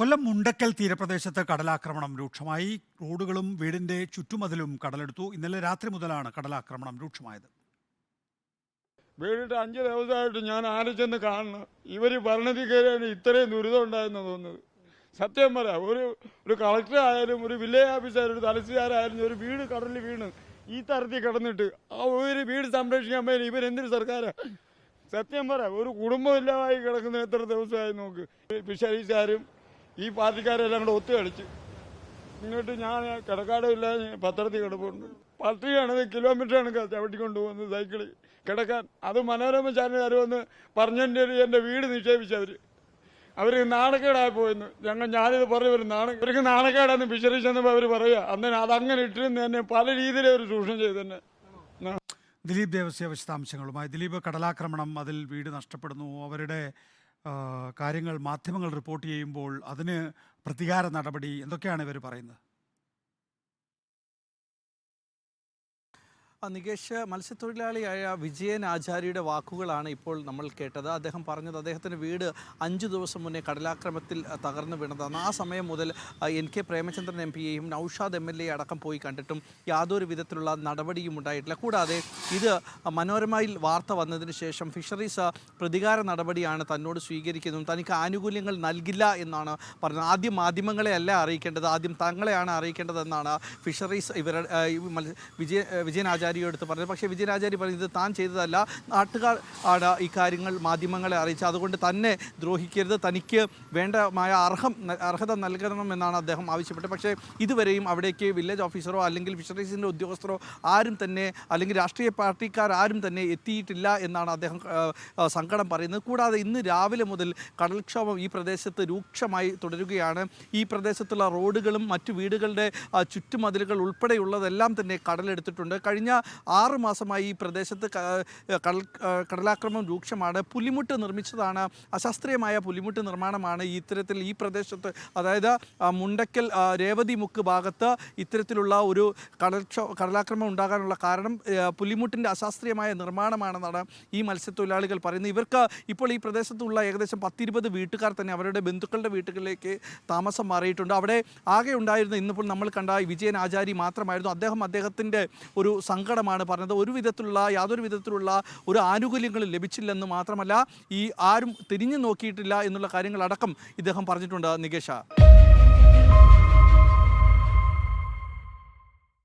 കൊല്ലം മുണ്ടക്കൽ തീരപ്രദേശത്ത് കടലാക്രമണം രൂക്ഷമായി. റോഡുകളും വീടിന്റെ ചുറ്റുമതിലും കടലെടുത്തു. ഇന്നലെ രാത്രി മുതലാണ് കടലാക്രമണം രൂക്ഷമായത്. വീടിട്ട് അഞ്ച് ദിവസമായിട്ട് ഞാൻ ആലോചിച്ചെന്ന് ചെന്ന് കാണണം. ഇവർ ഭരണത്തിൽ കയറിയാണ് ഇത്രയും ദുരിതം ഉണ്ടായെന്ന് തോന്നുന്നത്. സത്യം പറ ഒരു ഒരു കളക്ടർ ആയാലും ഒരു വില്ലേജ് ഓഫീസർ ഒരു തലശ്ശേരായാലും ഒരു വീട് കടലിൽ വീണ് ഈ തരത്തിൽ കിടന്നിട്ട് ആ ഒരു വീട് സംരക്ഷിക്കാൻ പറ്റില്ല ഇവരെന്തൊരു സർക്കാരാ? സത്യം പറ ഒരു കുടുംബം ഇല്ലാതായി കിടക്കുന്ന എത്ര ദിവസമായി നോക്ക്. ഫിഷറീസുകാരും ഈ പാർട്ടിക്കാരെല്ലാം കൂടെ ഒത്തു കളിച്ച് ഇങ്ങോട്ട് ഞാൻ കിടക്കാടില്ല പത്രത്തിൽ കിടപ്പുണ്ട്. പട്ടിയാണ് കിലോമീറ്ററാണ് ചവിട്ടിക്കൊണ്ട് പോകുന്നത് സൈക്കിളിൽ കിടക്കാൻ. അത് മനോരമ ചാനലുകാർ വന്ന് പറഞ്ഞതിന്റെ ഒരു എന്റെ വീട് നിക്ഷേപിച്ചവർ അവർ നാണക്കേടായി പോയെന്ന്. ഞങ്ങൾ ഞാനിത് പറഞ്ഞു വരും നാണ ഇവർക്ക് നാണക്കേടാന്ന് ഫിഷറീസ് എന്നപ്പോൾ അവർ പറയുക അന്നേരം അതങ്ങനെ ഇട്ടിരുന്ന് തന്നെ പല രീതിയിൽ അവർ ചൂഷണം ചെയ്ത് തന്നെ ദിലീപ് ദേവസ്യ വിശദാംശങ്ങളുമായി. ദിലീപ് കടലാക്രമണം അതിൽ വീട് നഷ്ടപ്പെടുന്നു. അവരുടെ കാര്യങ്ങൾ മാധ്യമങ്ങൾ റിപ്പോർട്ട് ചെയ്യുമ്പോൾ അതിന് പ്രതികാര നടപടി എന്തൊക്കെയാണ് ഇവർ പറയുന്നത്? നികേഷ് മത്സ്യത്തൊഴിലാളിയായ വിജയൻ ആചാര്യയുടെ വാക്കുകളാണ് ഇപ്പോൾ നമ്മൾ കേട്ടത്. അദ്ദേഹം പറഞ്ഞത് അദ്ദേഹത്തിന്റെ വീട് അഞ്ചു ദിവസം മുന്നേ കടലാക്രമത്തിൽ തകർന്നു വീണതാണ്. ആ സമയം മുതൽ എൻ കെ പ്രേമചന്ദ്രൻ എം പിയെയും നൌഷാദ് എം എൽ എ അടക്കം പോയി കണ്ടിട്ടും യാതൊരു വിധത്തിലുള്ള നടപടിയും ഉണ്ടായിട്ടില്ല. കൂടാതെ ഇത് മനോരമയിൽ വാർത്ത വന്നതിന് ശേഷം ഫിഷറീസ് പ്രതികാര നടപടിയാണ് തന്നോട് സ്വീകരിക്കുന്നതും തനിക്ക് ആനുകൂല്യങ്ങൾ നൽകില്ല എന്നാണ് പറഞ്ഞത്. ആദ്യം മാധ്യമങ്ങളെ അല്ല അറിയിക്കേണ്ടത് ആദ്യം തങ്ങളെയാണ് അറിയിക്കേണ്ടതെന്നാണ് ഫിഷറീസ് ഇവരുടെ വിജയ വിജയൻ ആചാര്യ എടുത്ത് പറഞ്ഞത്. പക്ഷേ വിജയൻ പറഞ്ഞത് താൻ ചെയ്തതല്ല. നാട്ടുകാർ ആണ് ഈ കാര്യങ്ങൾ മാധ്യമങ്ങളെ അറിയിച്ചത്. അതുകൊണ്ട് തന്നെ ദ്രോഹിക്കരുത്. തനിക്ക് വേണ്ടമായ അർഹം അർഹത നൽകണമെന്നാണ് അദ്ദേഹം ആവശ്യപ്പെട്ടത്. പക്ഷേ ഇതുവരെയും അവിടേക്ക് വില്ലേജ് ഓഫീസറോ അല്ലെങ്കിൽ ഫിഷറീസിന്റെ ഉദ്യോഗസ്ഥരോ ആരും തന്നെ അല്ലെങ്കിൽ രാഷ്ട്രീയ പാർട്ടിക്കാർ ആരും തന്നെ എത്തിയിട്ടില്ല എന്നാണ് അദ്ദേഹം സങ്കടം പറയുന്നത്. കൂടാതെ ഇന്ന് രാവിലെ മുതൽ കടൽക്ഷോഭം ഈ പ്രദേശത്ത് രൂക്ഷമായി തുടരുകയാണ്. ഈ പ്രദേശത്തുള്ള റോഡുകളും മറ്റു വീടുകളുടെ ചുറ്റുമതിലുകൾ ഉൾപ്പെടെയുള്ളതെല്ലാം തന്നെ കടലെടുത്തിട്ടുണ്ട്. കഴിഞ്ഞ ആറ് മാസമായി ഈ പ്രദേശത്ത് കടൽ കടലാക്രമം രൂക്ഷമാണ്. പുലിമുട്ട് നിർമ്മിച്ചതാണ്. അശാസ്ത്രീയമായ പുലിമുട്ട് നിർമ്മാണമാണ് ഇത്തരത്തിൽ ഈ പ്രദേശത്ത്. അതായത് മുണ്ടക്കൽ രേവതി മുക്ക് ഭാഗത്ത് ഇത്തരത്തിലുള്ള ഒരു കടൽക്ഷോ കടലാക്രമണം ഉണ്ടാകാനുള്ള കാരണം പുലിമുട്ടിന്റെ അശാസ്ത്രീയമായ നിർമ്മാണമാണെന്നാണ് ഈ മത്സ്യത്തൊഴിലാളികൾ പറയുന്നത്. ഇവർക്ക് ഇപ്പോൾ ഈ പ്രദേശത്തുള്ള ഏകദേശം പത്തിരുപത് വീട്ടുകാർ തന്നെ അവരുടെ ബന്ധുക്കളുടെ വീട്ടുകളിലേക്ക് താമസം മാറിയിട്ടുണ്ട്. അവിടെ ആകെ ഉണ്ടായിരുന്ന ഇന്നിപ്പോൾ നമ്മൾ കണ്ട വിജയൻ ആചാരി മാത്രമായിരുന്നു. അദ്ദേഹം അദ്ദേഹത്തിന്റെ ഒരു സങ്കടമാണ് പറഞ്ഞത്. ഒരു വിധത്തിലുള്ള യാതൊരു വിധത്തിലുള്ള ഒരു ആനുകൂല്യങ്ങളും ലഭിച്ചില്ലെന്ന് മാത്രമല്ല ഈ ആരും തിരിഞ്ഞു നോക്കിയിട്ടില്ല എന്നുള്ള കാര്യങ്ങളടക്കം ഇദ്ദേഹം പറഞ്ഞിട്ടുണ്ട് നികേഷ.